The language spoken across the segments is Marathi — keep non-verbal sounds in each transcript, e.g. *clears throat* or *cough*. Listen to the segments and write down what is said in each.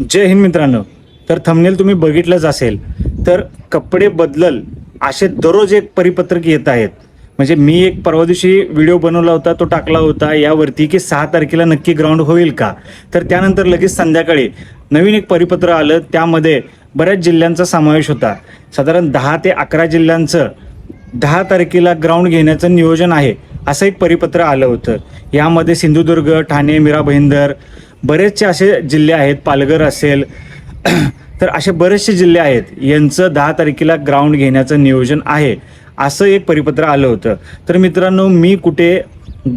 जय हिंद मित्रांनो. तर थंबनेल तुम्ही बघितलंच असेल. तर कपडे बदलल असे दररोज एक परिपत्रक येत आहेत. म्हणजे मी एक परवा दिवशी व्हिडिओ बनवला होता तो टाकला होता. यावरती की सहा तारखेला नक्की ग्राउंड होईल का? तर त्यानंतर लगेच संध्याकाळी नवीन एक परिपत्र आलं. त्यामध्ये बऱ्याच जिल्ह्यांचा समावेश होता. साधारण दहा ते अकरा जिल्ह्यांचं दहा तारखेला ग्राउंड घेण्याचं नियोजन आहे असं एक परिपत्र आलं होतं. यामध्ये सिंधुदुर्ग ठाणे मीरा भाईंदर बरेचसे असे जिल्हे आहेत पालघर असेल *clears throat* तर असे बरेचसे जिल्हे आहेत यांचं दहा तारखेला ग्राउंड घेण्याचं नियोजन आहे असं एक परिपत्र आलं होतं. तर मित्रांनो मी कुठे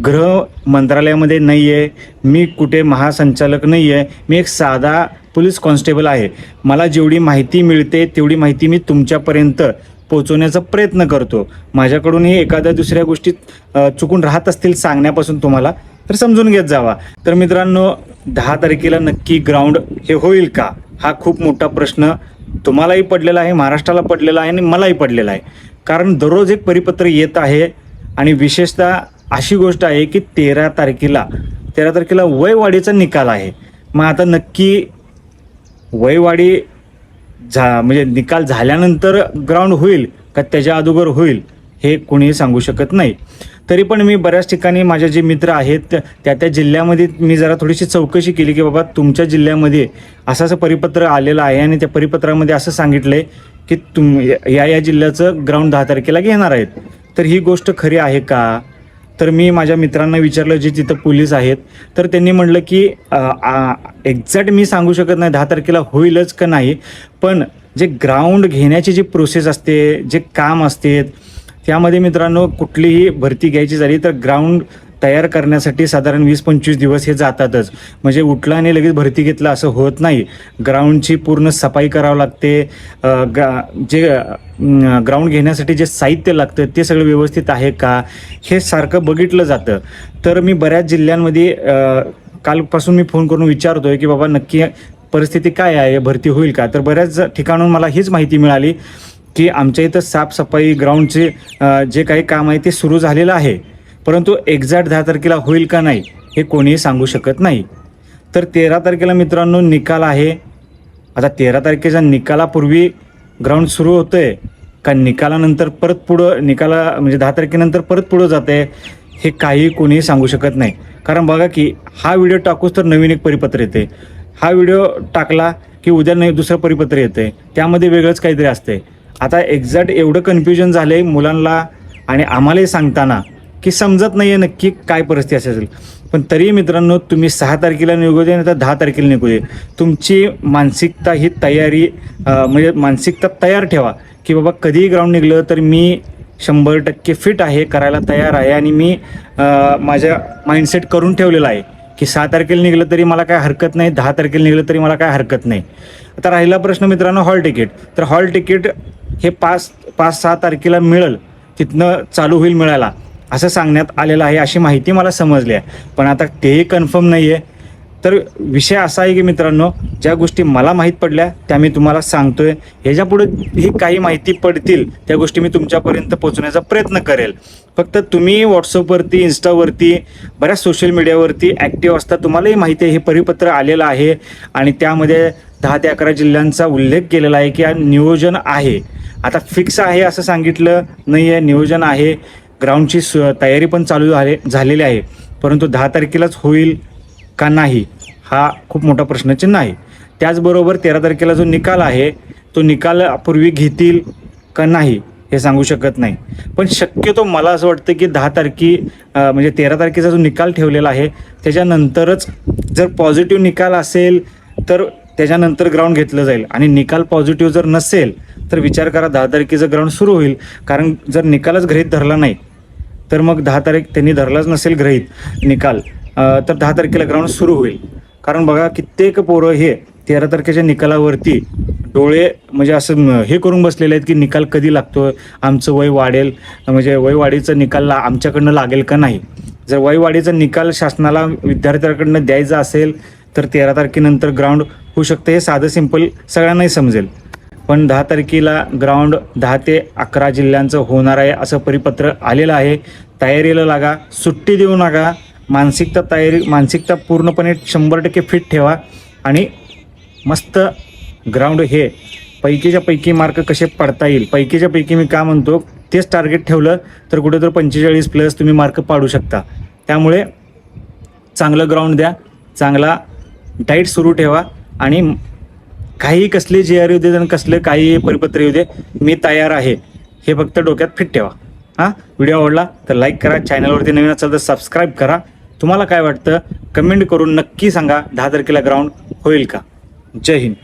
गृह मंत्रालयामध्ये नाही आहे मी कुठे महासंचालक नाही आहे मी एक साधा पोलीस कॉन्स्टेबल आहे. मला जेवढी माहिती मिळते तेवढी माहिती मी तुमच्यापर्यंत पोचवण्याचा प्रयत्न करतो. माझ्याकडूनही एखाद्या दुसऱ्या गोष्टीत चुकून राहत असतील सांगण्यापासून तुम्हाला तर समजून घेत जावा. तर मित्रांनो दहा तारखेला नक्की ग्राउंड हे होईल का? हा खूप मोठा प्रश्न तुम्हालाही पडलेला आहे महाराष्ट्राला पडलेला आहे आणि मलाही पडलेला आहे. कारण दररोज एक परिपत्र येत आहे आणि विशेषतः अशी गोष्ट आहे की तेरा तारखेला तेरा तारखेला वयवाढीचा निकाल आहे. मग आता नक्की वयवाढी झा म्हणजे निकाल झाल्यानंतर ग्राउंड होईल का? त्याच्या अगोदर होईल. हे कोणीही सांगू शकत नाही. तरी पण मी बऱ्याच ठिकाणी माझे जे मित्र आहेत त्या त्या जिल्ह्यामध्ये मी जरा थोडीशी चौकशी केली की बाबा तुमच्या जिल्ह्यामध्ये असं असं परिपत्र आलेलं आहे आणि त्या परिपत्रामध्ये असं सांगितलंय की तुम या या जिल्ह्याचं ग्राउंड दहा तारखेला घेणार आहेत. तर ही गोष्ट खरी आहे का? तर मी माझ्या मित्रांना विचारलं जे तिथं पोलीस आहेत तर त्यांनी म्हटलं की एक्झॅक्ट मी सांगू शकत नाही दहा तारखेला होईलच का नाही पण जे ग्राउंड घेण्याची जी प्रोसेस असते जे काम असते त्यामध्ये मित्रांनो कुठलीही भरती घ्यायची झाली तर ग्राउंड तयार करण्यासाठी साधारण वीस पंचवीस दिवस हे जातातच. म्हणजे उठला आणि लगेच भरती घेतला असं होत नाही. ग्राउंडची पूर्ण सफाई करावं लागते. ग्रा जे ग्राउंड घेण्यासाठी जे साहित्य लागतं ते सगळं व्यवस्थित आहे का? हे सारखं बघितलं जातं. तर मी बऱ्याच जिल्ह्यांमध्ये कालपासून मी फोन करून विचारतोय की बाबा नक्की परिस्थिती काय आहे? भरती होईल का? तर बऱ्याच ठिकाणून मला हीच माहिती मिळाली. की आमच्या इथं साफसफाई ग्राउंडचे जे काही काम आहे ते सुरू झालेलं आहे. परंतु एक्झॅक्ट दहा तारखेला होईल का नाही हे कोणीही सांगू शकत नाही. तर तेरा तारखेला मित्रांनो निकाल आहे. आता तेरा तारखेच्या निकालापूर्वी ग्राउंड सुरू होतंय. का निकालानंतर परत पुढं निकाला म्हणजे दहा तारखेनंतर परत पुढं जात आहे हे काही कोणीही सांगू शकत नाही. कारण बघा की हा व्हिडिओ टाकूच तर नवीन एक परिपत्र येते हा व्हिडिओ टाकला की उद्या नाही दुसरं परिपत्र येते त्यामध्ये वेगळंच काहीतरी असते आता एक्झॅक्ट एवढं कन्फ्युजन झालं आहे मुलांना आणि आम्हालाही सांगताना की समजत नाही आहे नक्की काय परिस्थिती असेल. पण तरी मित्रांनो तुम्ही सहा तारखेला निघू दे नाही तर दहा तारखेला निघू दे. तुमची मानसिकता ही तयारी म्हणजे मानसिकता तयार ठेवा की बाबा कधीही ग्राउंड निघलं तर मी शंभर टक्के फिट आहे करायला तयार आहे आणि मी माझ्या माइंडसेट करून ठेवलेला आहे की सहा तारखेला निघलं तरी मला काय हरकत नाही दहा तारखेला निघलं तरी मला काय हरकत नाही. आता राहिला प्रश्न मित्रांनो हॉल तिकीट तर हॉल तिकीट हे पाच पाच सहा तारखेला मिळेल. तिथनं चालू होईल मिळायला. असं सांगण्यात आलेलं आहे अशी माहिती मला समजली आहे. पण आता तेही कन्फर्म नाही आहे तर विषय असा आहे की मित्रांनो ज्या गोष्टी मला माहीत पडल्या त्या मी तुम्हाला सांगतोय. ह्याच्यापुढे ही काही माहिती पडतील त्या गोष्टी मी तुमच्यापर्यंत पोहोचण्याचा प्रयत्न करेल. फक्त तुम्ही व्हॉट्सअपवरती इन्स्टावरती बऱ्याच सोशल मीडियावरती ॲक्टिव्ह असता तुम्हालाही माहिती आहे हे परिपत्र आलेलं आहे. आणि त्यामध्ये दहा ते अकरा जिल्ह्यांचा उल्लेख केलेला आहे की हा नियोजन आहे. आता फिक्स आहे असं सांगितलं नाही आहे नियोजन आहे ग्राउंडची स तयारी पण चालू झाले झालेली आहे. परंतु दहा तारखेलाच होईल का नाही हा खूप मोठा प्रश्नचिन्ह आहे. त्याचबरोबर तेरा तारखेला जो निकाल आहे तो निकाल पूर्वी घेतील का नाही हे सांगू शकत नाही. पण शक्यतो मला असं वाटतं की दहा तारखे म्हणजे तेरा तारखेचा जो निकाल ठेवलेला आहे त्याच्यानंतरच जर पॉझिटिव्ह निकाल असेल तर त्याच्यानंतर ग्राउंड घेतलं जाईल. आणि निकाल पॉझिटिव्ह जर नसेल तर विचार करा दहा तारखेचं ग्राउंड सुरू होईल. कारण जर निकालच गृहीत धरला नाही तर मग दहा तारीख त्यांनी धरलाच नसेल गृहीत निकाल. तर दहा तारखेला ग्राउंड सुरू होईल. कारण बघा कित्येक पोरं हे तेरा तारखेच्या निकालावरती डोळे म्हणजे असं हे करून बसलेले आहेत की निकाल कधी लागतो आमचं वय वाढेल म्हणजे वयवाढीचा निकाल ला- आमच्याकडनं लागेल का नाही? जर वयवाढीचा निकाल शासनाला विद्यार्थ्यांकडनं द्यायचा असेल तर तेरा तारखेनंतर ग्राउंड होऊ शकतं हे साधं सिंपल सगळ्यांनाही समजेल. पण दहा तारखेला ग्राउंड दहा ते अकरा जिल्ह्यांचं होणार आहे असं परिपत्र आलेलं आहे. तयारीला लागा सुट्टी देऊ नका. मानसिकता तयारी मानसिकता पूर्णपणे शंभर टक्के फिट ठेवा. आणि मस्त ग्राउंड हे पैकीच्या पैकी मार्क कसे पडता येईल पैकीच्या पैकी मी का म्हणतो तेच टार्गेट ठेवलं तर कुठेतरी पंचेचाळीस प्लस तुम्ही मार्क पाडू शकता. त्यामुळे चांगलं ग्राउंड द्या चांगला डाईट सुरू ठेवा. आणि काही कसले जे आर येऊ दे आणि कसले काही परिपत्र येऊ दे मी तयार आहे. हे फक्त डोक्यात फिट ठेवा. हां? व्हिडिओ आवडला तर लाईक करा चॅनलवरती नवीन असाल तर सबस्क्राईब करा. तुम्हाला काय वाटतं? कमेंट करून नक्की सांगा. दहा तारखेला ग्राउंड होईल का? जय हिंद.